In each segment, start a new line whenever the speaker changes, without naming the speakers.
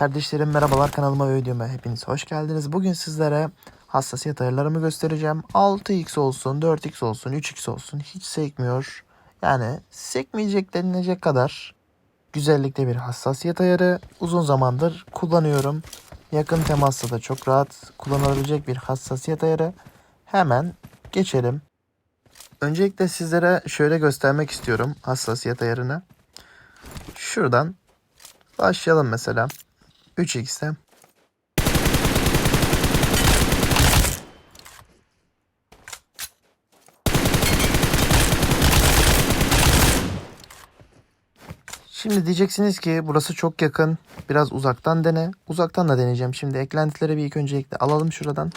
Kardeşlerim merhabalar kanalıma ve videoma hepiniz hoş geldiniz. Bugün sizlere hassasiyet ayarlarımı göstereceğim. 6x olsun, 4x olsun, 3x olsun hiç sekmiyor. Yani sekmeyecek denilecek kadar güzellikte bir hassasiyet ayarı. Uzun zamandır kullanıyorum. Yakın temasta da çok rahat kullanılabilecek bir hassasiyet ayarı. Hemen geçelim. Öncelikle sizlere şöyle göstermek istiyorum hassasiyet ayarını. Şuradan başlayalım mesela. 3x'te. Şimdi diyeceksiniz ki burası çok yakın. Biraz uzaktan dene. Uzaktan da deneyeceğim. Şimdi eklentileri bir ilk öncelikle alalım şuradan.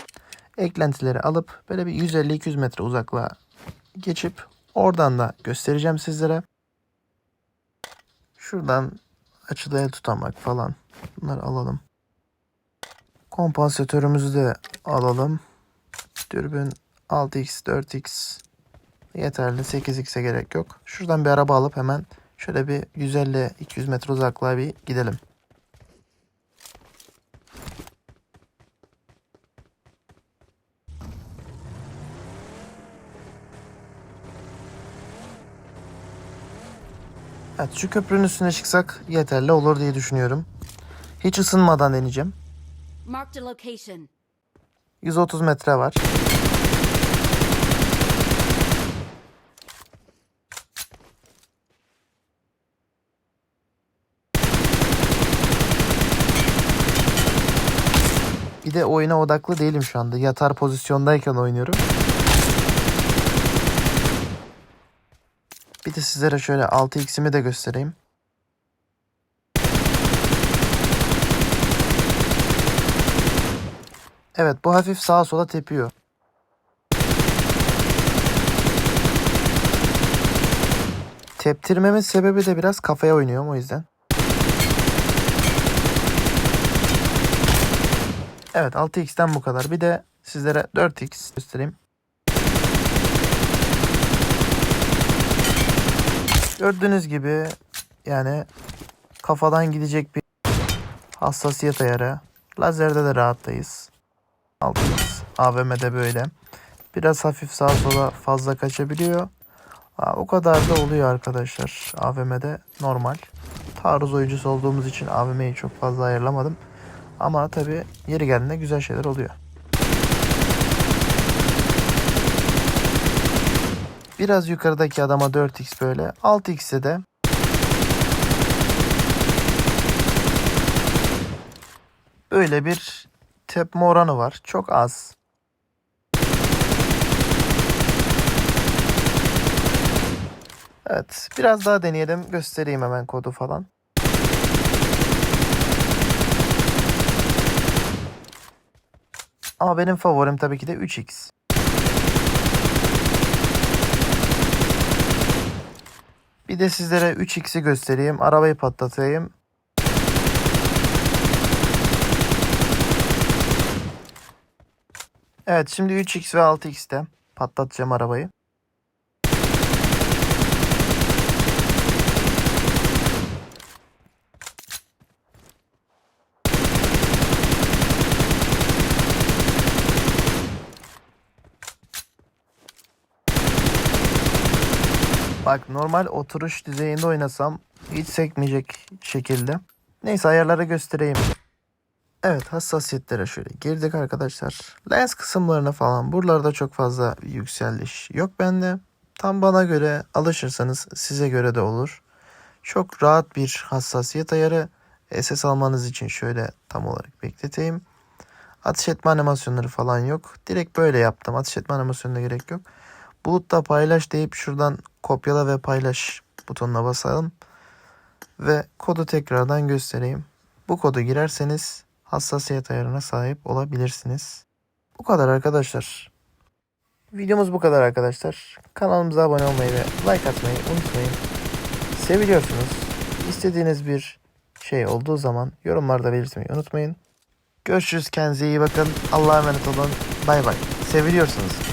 Eklentileri alıp böyle bir 150-200 metre uzaklığa geçip oradan da göstereceğim sizlere. Şuradan açıda el tutamak falan. Bunları alalım. Kompansatörümüzü de alalım. Dürbün 6x, 4x yeterli. 8x'e gerek yok. Şuradan bir araba alıp hemen şöyle bir 150-200 metre uzaklığa bir gidelim. Evet şu köprünün üstüne çıksak yeterli olur diye düşünüyorum. Hiç ısınmadan deneyeceğim.
Marked a location.
130 metre var. Bir de oyuna odaklı değilim şu anda. Yatar pozisyondayken oynuyorum. Bir de sizlere şöyle 6x'imi de göstereyim. Evet bu hafif sağa sola tepiyor. Teptirmemin sebebi de biraz kafaya oynuyorum o yüzden. Evet 6x'ten bu kadar. Bir de sizlere 4x göstereyim. Gördüğünüz gibi yani kafadan gidecek bir hassasiyet ayarı. Lazerde de rahattayız. 6x. AVM'de böyle. Biraz hafif sağa sola fazla kaçabiliyor. Aa, o kadar da oluyor arkadaşlar. AVM'de normal. Taarruz oyuncusu olduğumuz için AVM'yi çok fazla ayarlamadım. Ama tabi yeri geldiğinde güzel şeyler oluyor. Biraz yukarıdaki adama 4x böyle. 6x'e de böyle bir tepme oranı var. Çok az. Evet. Biraz daha deneyelim. Göstereyim hemen kodu falan. Ama benim favorim tabii ki de 3x. Bir de sizlere 3x'i göstereyim. Arabayı patlatayım. Evet şimdi 3x ve 6x'te patlatacağım arabayı. Bak normal oturuş düzeyinde oynasam hiç sekmeyecek şekilde. Neyse ayarları göstereyim. Evet hassasiyetlere şöyle girdik arkadaşlar. Lens kısımlarına falan buralarda çok fazla yükseliş yok bende. Tam bana göre alışırsanız size göre de olur. Çok rahat bir hassasiyet ayarı. SS almanız için şöyle tam olarak bekleteyim. Ateş etme animasyonları falan yok. Direkt böyle yaptım. Ateş etme animasyonuna gerek yok. Bulutta paylaş deyip şuradan kopyala ve paylaş butonuna basalım. Ve kodu tekrardan göstereyim. Bu kodu girerseniz hassasiyet ayarına sahip olabilirsiniz. Bu kadar arkadaşlar. Videomuz bu kadar arkadaşlar. Kanalımıza abone olmayı ve like atmayı unutmayın. Seviliyorsunuz. İstediğiniz bir şey olduğu zaman yorumlarda belirtmeyi unutmayın. Görüşürüz. Kendinize iyi bakın. Allah'a emanet olun. Bay bay. Seviliyorsunuz.